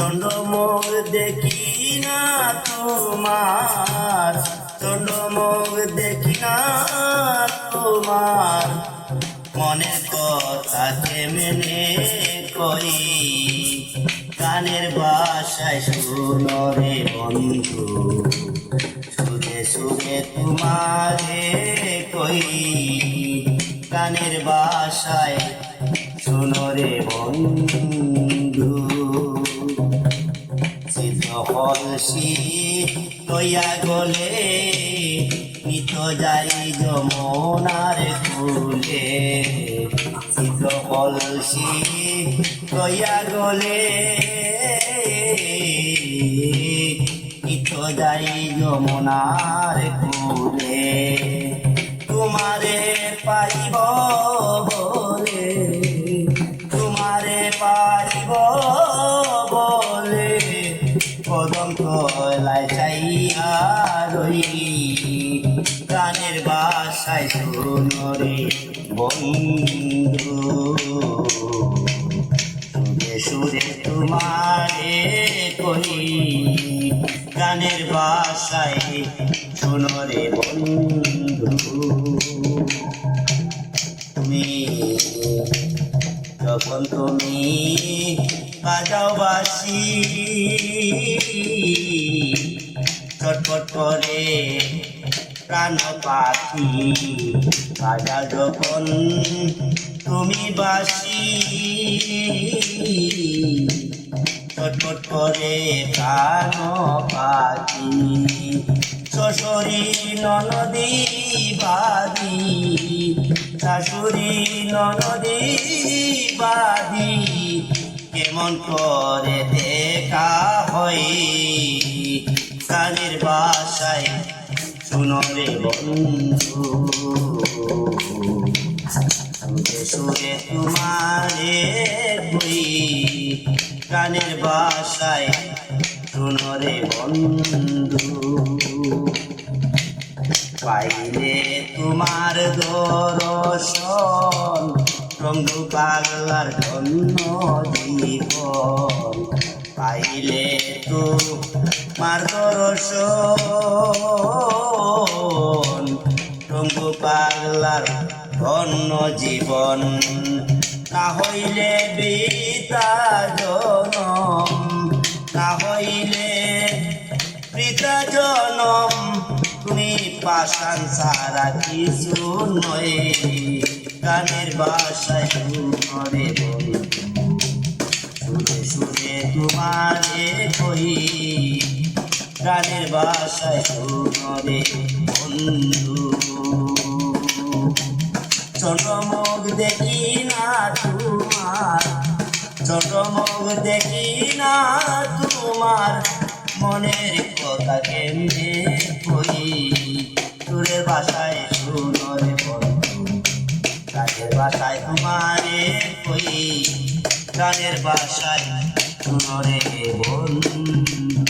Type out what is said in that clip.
চন্দ্রমুখ দেখি না তোমার চন্দ্রমুখ দেখি না তোমার। মনে কথা মেনে করি গানের বাসায় শুনো রে বন্ধু। সুরে সুরে তোমারে কই গানের বাসায় শুনো রে বন্ধু। কলসি লইয়া গলে নিত যাই যমনার কুলে সিদ্ধ কলসি লইয়া গলে নিত যাই যমনার কুলে তোমারে পাইব কদম তলায় চাইয়া রই প্রাণের বাসায় শুনরে বন্ধু। সুরে সুরে তোমারে কই গানের বাসায় শুনরে বন্ধু। তুমি, যখন তুমি বাজাও বাসি চটপট করে প্রাণ পাখি বাজা যখন তুমি বাসি। চটপট করে প্রাণ পাখি, শ্বশুরি ননদী বাদী, শাশুড়ি ননদী বাদী। কেমন করে দেখা হই কানের বাসায় শুনরে বন্ধু। সুরে তোমারে বই কানের বাসায় শুনরে বন্ধু। পাইলে তোমার দর্শন রঙ্গু পাগলার জন্য জীবন পাইলে তোমার দর্শন রঙ্গু পাগলার ধন্য জীবন। না হইলে বিতা জনম। না হইলে পিতা জনম। তুমি পাশান সারা কিছু নয়। গানের বাসায় বলি। সুরে সুরে তোমারে কই? গানের বাসায় শুনরে বন্ধু। চন্দ্রমুখ দেখি না তোমার চন্দ্রমুখ দেখি না তোমার। মনের কথা কেমনে কই? বাসায় তোমারে কই? গানের বাসায় শুনরে বন্ধু